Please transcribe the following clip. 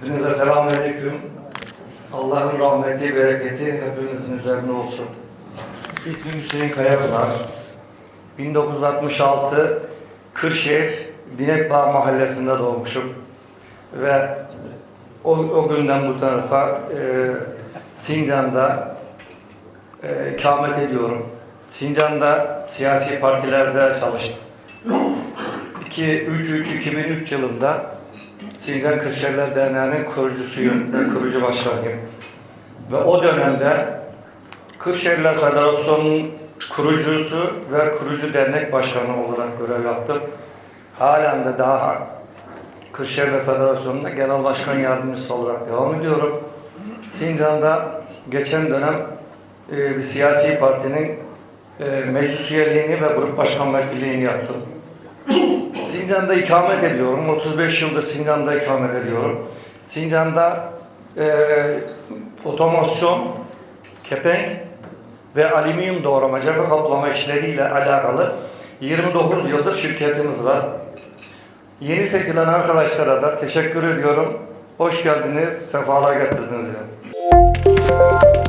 Hepinize selamünaleyküm. Allah'ın rahmeti, bereketi hepimizin üzerine olsun. İsmim Hüseyin Kayapınar. 1966 Kırşehir Dinekbağ Mahallesi'nde doğmuşum. Ve o, o günden bu tarafa e, Sincan'da e, ikamet ediyorum. Sincan'da siyasi partilerde çalıştım. 23 2003 yılında Sincan Kırşehirler Derneği'nin kurucusuyum ve kurucu başkanıyım. Ve o dönemde Kırşehirler Federasyonu'nun kurucusu ve kurucu dernek başkanı olarak görev yaptım. Halen de daha Kırşehirler Federasyonu'nda genel başkan yardımcısı olarak devam ediyorum. Sincan'da geçen dönem e, bir siyasi partinin e, meclis üyeliğini ve grup başkan vekilliğini yaptım. Sincan'da ikamet ediyorum. 35 yıldır Sincan'da ikamet ediyorum. Sincan'da e, otomasyon, kepenk ve alüminyum doğramacı ve kaplama işleriyle alakalı 29 yıldır şirketimiz var. Yeni seçilen arkadaşlara da teşekkür ediyorum. Hoş geldiniz, sefalar getirdiniz. Yani.